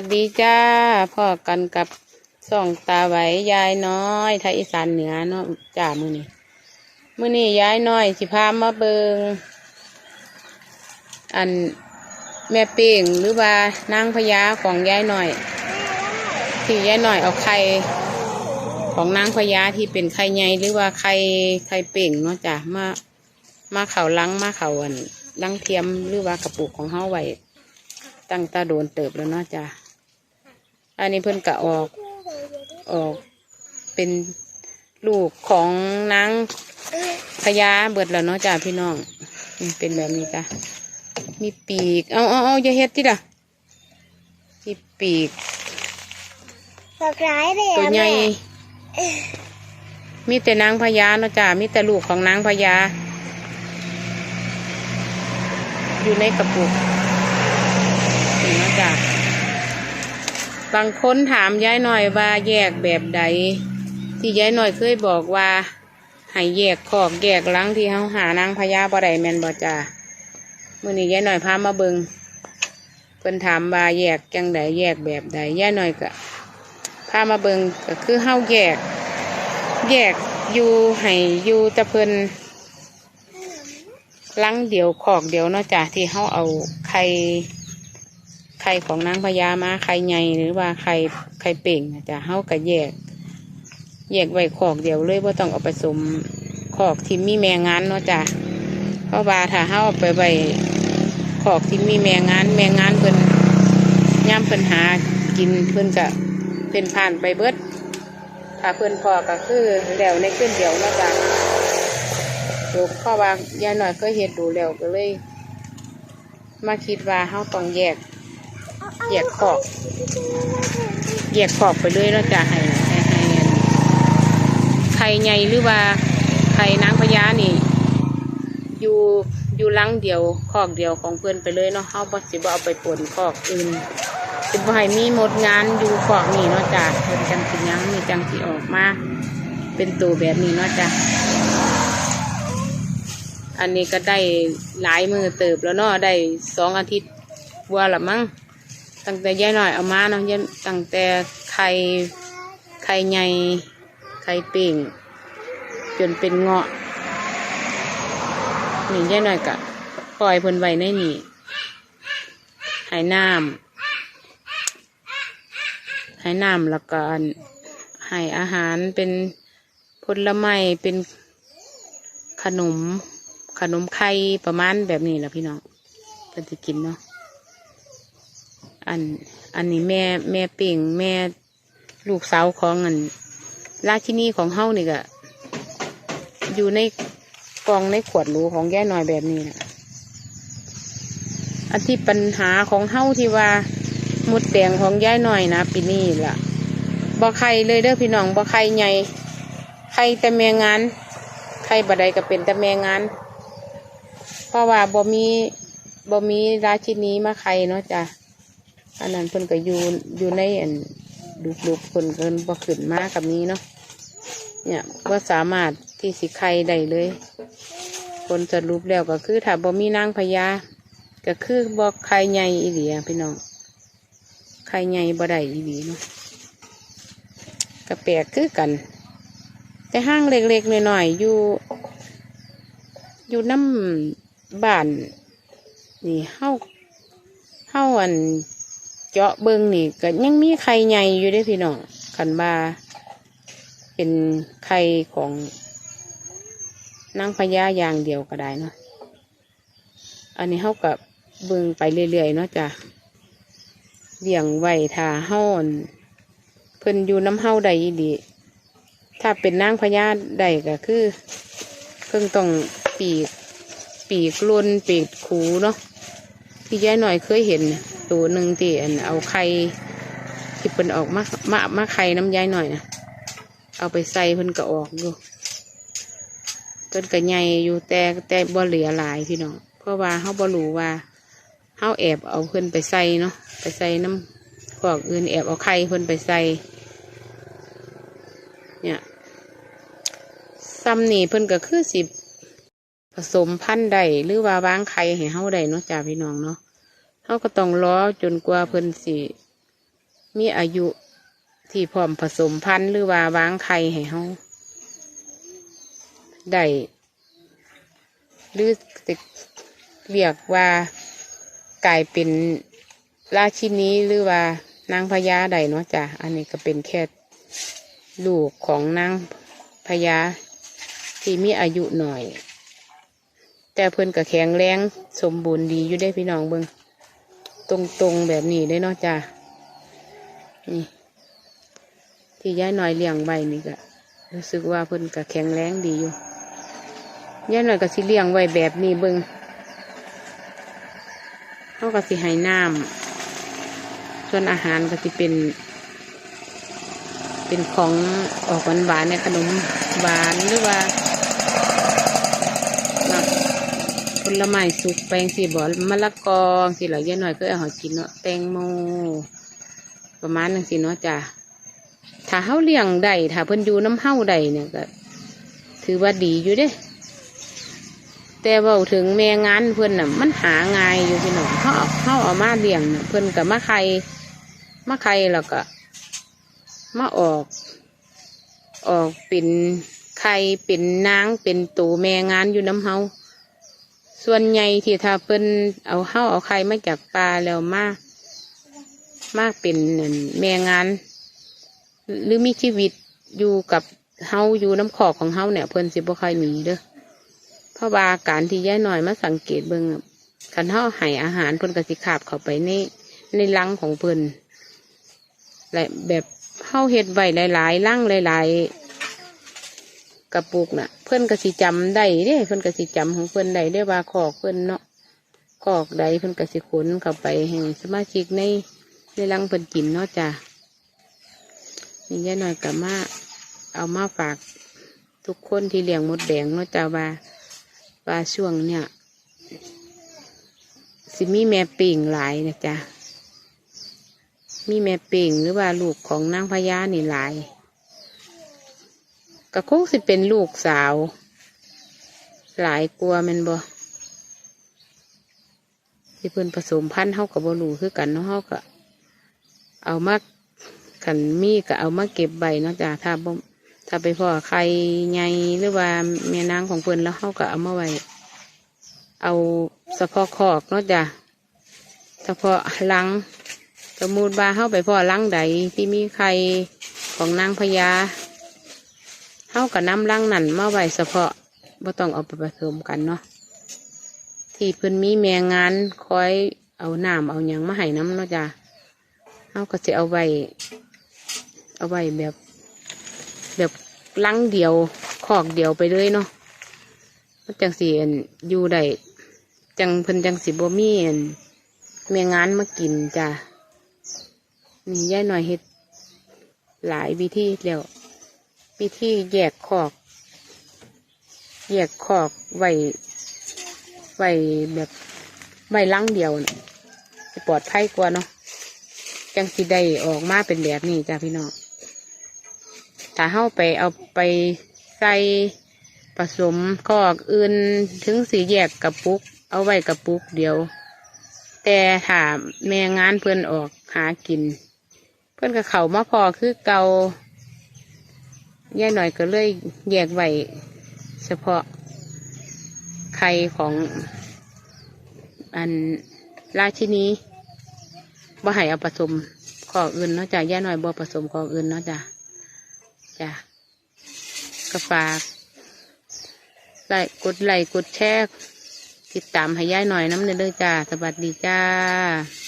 สวัสดีจ้าพ่อกันกับส่องตาไหวยายน้อยไทยอีสานเหนือเนาะจ้ามือนี้มือนี้ยายน้อยสิพามาเบิงอันแม่เป่งหรือว่านางพญาของยายน้อย ที่ยายน้อยเอาไข่ของนางพญาที่เป็นไข่ใหญ่หรือว่าไข่ไข่เป่งเนาะจ้ะมามาเข่าลังมาเข่าอันลังเทียมหรือว่ากระปุกของเฮาไว้ตั้งตาโดนเติบแล้วเนาะจ้ะ อันนี้เพิ่นกะออกออกเป็นลูกของนางพญาเบิดแล้วเนาะจ้ะพี่น้องนี่เป็นแบบนี้จ้ะมีปีก เอาเอาเอาอย่าเฮ็ดติล่ะมีปีกฝักร้ายเลยตัวอะใหญ่แม่มีแต่นางพญาเนาะจ้ะมีแต่ลูกของนางพญาอยู่ในกระปุกนี่เนาะจ้ะ บางคนถามยายหน่อยว่าแยกแบบใด ที่ยายหน่อยเคยบอกว่าให้แยกขอกแยกหลังที่เขาหานางพญาบ่ได้แม่นบ่จ้ะมื้อนี้ยายหน่อยพามาเบิงเพิ่นถามว่าแยกจังใดแยกแบบใดยายหน่อยก็พามาเบิงก็คือเฮาแยก แยกอยู่ให้อยู่ตะเพิ่นลังเดียวขอกเดียวเนาะจ้ะที่เขาเอาไข่ ไข่ของนางพญามาไข่ใหญ่หรือว่าไข่ไข่เป่งนะจ้ะเขาก็แยก แยกไว้ขอกเดียวเลยว่าต้องเอาไปสมขอกที่มีแมงงานเนาะจ้ะเพราะว่าถ้าเขาเอาไปไว้ขอกที่มีแมงงาน แมงงานเพิ่นย่ำเพิ่นหากินเพิ่นก็เพิ่นผ่านไปเบิดถ้าเพื่อนพอก็คือแล้วในขึ้นเดียวเนาะจ๊ะดูพ่อว่ายายหน่อยก็เห็ดดูแล้วก็เลย มาคิดว่าเขาต้องแยก แยกขอบแยกขอบไปเลยเนาะจ๊ะให้ให้ให้ไข่ใหญ่หรือว่าไข่นางพญานี่ อยู่อยู่หลังเดียวคอกเดียวของเพื่อนไปเลยเนาะเขาบ่สิบ่เอาไปปนคอกอื่นสิบให้มีหมดงานอยู่ขอกนี่เนาะจ้ะเพิ่นจังสิยังมีจังสิออกมา เป็นตัวแบบนี้เนาะจ้ะอันนี้ก็ได้หลายมือเติบแล้วเนาะได้สองอาทิตย์ว่าละมั้ง ตั้งแต่ย่ายหน่อยเอามาเนาะย่าตั้งแต่ไข่ไข่ใหญ่ไข่เป่งจนเป็นเงาะนี่ย่ายหน่อยก็ปล่อยเพิ่นไว้ในนี่ให้น้ำให้น้ำแล้วก็อันให้อาหารเป็นผลไม้เป็นขนมขนมไข่ประมาณแบบนี้แหละพี่น้องเพิ่นจะกินเนาะ อันอันนี้แม่แม่เป่งแม่ลูกสาวของอันราชินีของเฮานี่ก็อยู่ในกล่องในขวดหรูของแย่หน่อยแบบนี้นะอันที่ปัญหาของเฮาที่ว่าหมดแดงของยายหน่อยนะปีนี้ล่ะบ่ไข่เลยเด้อพี่น้องบ่ไข่ใหญ่ไข่แต่แมงงานไข่บดใดก็เป็นแต่แมงงาน เพราะว่าบ่มีบ่มีราชินีมาไข่เนาะจ้ะ อันนั้นเพิ่นก็อยู่อยู่ในอันดุกดุกเพิ่นเพิ่นบ่ขึ้นมากับนี้เนาะเนี่ยว่าสามารถที่สิไข่ได้เลยผลสรุปแล้วก็คือถ้าบ่มีนางพญาก็คือบ่ไข่ใหญ่อีหลีพี่น้องไข่ใหญ่บ่ได้อีหลีเนาะกระแปลกคือกัน แต่ห้างเล็กๆหน่อยๆอยู่ อยู่น้ำบ้าน นี่เฮาเฮาอัน จาะเบิงนี่ก็ยังมีไข่ใหญ่อยู่เด้พี่น้องคันว่าเป็นไข่ของนางพญาอย่างเดียวก็ได้เนาะอันนี้เฮากับเบิงไปเรื่อยๆเนาะจ้ะเลี้ยงไหว้ถ้าเฮาอั่นเพิ่นอยู่น้ำเฮาใดดีถ้าเป็นนางพญาใดก็คือ เพิ่งต้องปีกปีกล้นปีกขูเนาะที่ยายหน่อยเคยเห็น ตัวหนึ่งที่อันเอาไข่ที่เพิ่นออกมามามาไข่น้ำยายหน่อยนะเอาไปใส่เพิ่นก็ออกอยู่เพิ่นก็ใหญ่อยู่แต่แต่บ่เหลือหลายพี่น้องเพราะว่าเฮาบ่รู้ว่าเฮาแอบเอาเพิ่นไปใส่เนาะไปใส่น้ำพวกอื่นแอบเอาไข่เพิ่นไปใส่เนี่ยซ้ำนี่เพิ่นก็คือสิผสมพันธุ์ใดหรือว่าวางไข่ให้เฮาได้เนาะจ้าพี่น้องเนาะ เฮาก็ต้องรอจนกว่าเพิ่นสิ มีอายุที่พร้อมผสมพันธุ์หรือว่าวางไข่ให้เฮาได้หรือเรียกว่ากลายเป็นราชินีหรือว่านางพญาใดเนาะจ้ะ อันนี้ก็เป็นแค่ลูกของนางพญาที่มีอายุหน่อย แต่เพิ่นก็แข็งแรงสมบูรณ์ดีอยู่ได้พี่น้องเบิง ตรงๆแบบนี้ได้เนาะจ้ะนี่ ที่ย้ายหน่อยเลี้ยงไว้นี่ก็รู้สึกว่าเพิ่นก็แข็งแรงดีอยู่ย้ายหน่อยก็สิเลี้ยงไว้แบบนี้เบิงเขาก็สิให้น้ำส่วนอาหารก็สิเป็น เป็นของออกหวานๆเนี่ยขนมหวานหรือว่า ลไม้สุกแปลงสีบอมะละกอสิเหล่าย่าหน่อยก็เอาหากินเนาะแตงโมประมาณนั้นสิเนาะจ้ะถ้าเฮาเลี้ยงได้ถ้าเพิ่นอยู่น้ำเฮาได้เนี่ยก็ ถือว่าดีอยู่เด้ แต่ว่าถึงแม่งานเพิ่อนน่ะ มันหาง่ายอยู่พี่น้องเฮาเอาเฮาเอามาเลี้ยงน่ะเพิ่อนกับมาไข่มาไข่แล้วก็มาออก ออกเป็นไข่เป็นนางเป็นตูแม่งานอยู่น้ำเฮา ส่วนใหญ่ที่ถ้าเพิ่นเอาเฮาเอาไข่มาจากปลาแล้วมาก มากเป็นแม่งาน หรือมีชีวิตอยู่กับเฮาอยู่น้ำขอกของเฮาเนี่ยเพิ่นสิบ่ค่อยหนีเด้อเพราะว่าการที่ย่ายหน่อยมาสังเกตเบิ่งกันเฮาให้อาหารเพิ่นก็สิขาบเข้าไปในในรังของเพิ่นและแบบเข้าเฮ็ดไว้หลายๆล่างหลาย ๆ กระปุกน่ะ เพื่อนก็สิจำได้เด้เพื่อนก็สิจำของเพื่อนได้ได้ว่าขอกเพื่อนเนาะขอกใดเพื่อนก็สิขนเข้าไปให้สมาชิกในในรังเพื่อนกินเนาะจ้ะนี่ยายหน่อยกับมาเอามาฝากทุกคนที่เลี้ยงมดแดงเนาะจ้ะว่าว่าช่วงเนี่ยสิมีแม่ปิ่งหลายนะจ้ะมีแม่เป่งหรือว่าลูกของนางพญานี่หลาย ก็คงสิเป็นลูกสาว หลายกลัวมันบ่ที่เพิ่นผสมพันธุ์เฮากับบ่รู้คือกันเนาะเฮาก็เอามากันมีก็เอามาเก็บใบเนาะจ้ะถ้าบ่ถ้าไปพ่อใครใหญ่หรือว่าแม่นางของเพิ่นแล้วเฮาก็เอามาไว้เอาเฉพาะคอกเนาะจ้ะเฉพาะลังสมมูลบาเข้าไปพ่อลังใดที่มีใครของนางพญา เข้ากับน้ำลังนั่นมาไว้เฉพาะบ่ต้องเอาไปผสมกันเนาะที่เพิ่นมีแมงงานคอยเอาน้ำเอาหยังมาให้น้ำเนาะจ้ะเขาก็จะเอาไว้เอาไว้แบบ แบบลังเดียวคอกเดียวไปเลยเนาะมันจังสีอยู่ได้จังเพิ่นจังสีบ่มีอันแมงงานมากินจ้ะนี่ย่ายหน่อยเฮ็ดหลายวิธีแล้ว วิธีแยกคอก แยกคอกไว้ไว้แบบไว้ลังเดียวนะจะปลอดภัยกว่าเนาะจังสิได้ออกมาเป็นแบบนี้จ้าพี่น้องถ้าเข้าไปเอาไปใส่ผสมคอกอื่นถึงสีแยกกระปุก เอาไว้กระปุกเดียว แต่ถ้าแม่งานเพื่อนออกหากิน เพื่อนกับเขามาพอคือเกา ย่ายหน่อยก็เลยแยกไว้เฉพาะไข่ของอันราชินีบ่ให้เอาผสมขออื่นเนาะจ้ะย่ายหน่อยบ่ผสมขออื่นเนาะจ้ะจ้ะก็ฝากไลค์กดไลค์กดแชร์ติดตามให้ย่ายหน่อยน้ำเด้อจ้าสวัสดีจ้า